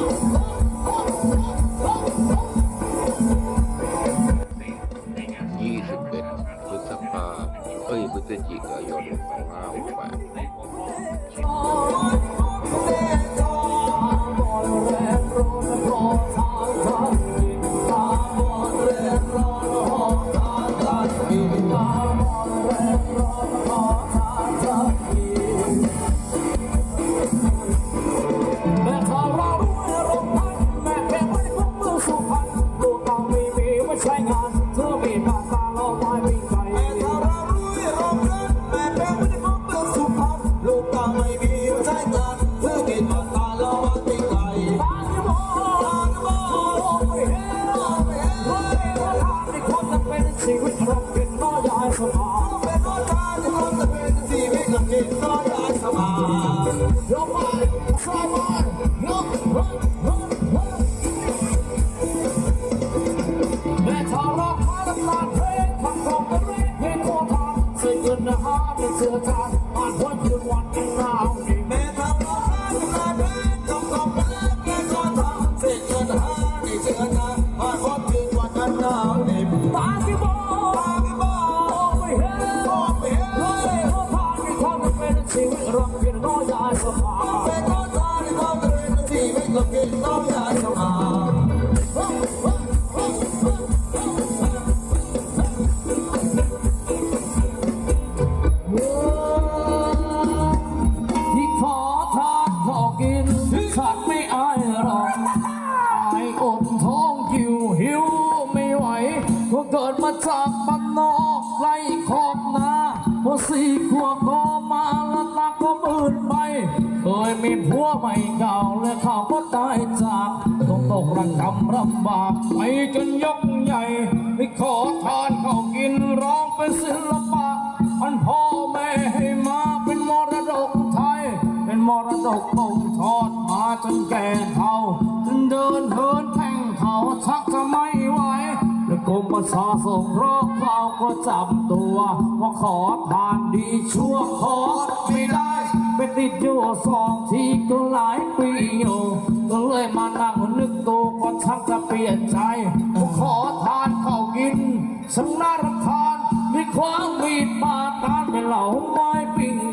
21พฤษภาเอ้ยพฤศจิกายน2568 ชีวิตเราเป็นน้อยยายสมาเป็นรถทางที่คนจะเป็นชีวิตลำกินก็ได้สบายยกไปสบายยกแม่ถ้าเราพาลำลาเพลงทำของกันเร่งเพลงโคทานเสียเงินนะฮะเป็นเสื้อจานบ้านวันคืน จากบ้านนอกไร่ขอบนาพอสี่ขวบก็มาละ มื่นไปเคยมีผัวไม่เก่าและเขาก็ตายจากต้องตกระกำลำบากไปจนยกใหญ่ไม่ขอทานเขากินร้องเป็นศิลปะมันพ่อแม่ให้มาเป็นมรดกไทย เป็นมรดกตกทอดมาจนแก่เฒ่าจนเดินเหิน แล้วกรมประชาสงเคราะห์เขาก็จับตัวว่าขอทานดีชั่วขอไม่ได้ เป็นติดอยู่สองทีก็หลายปีอยู่ก็เลยมานั่งนึกตัวก็ชักจะเปลี่ยนใจว่าขอทานเขากินช่างน่ารำคาญมีความมีดปาดตานเป็นเหล่าไม้ปิ้ง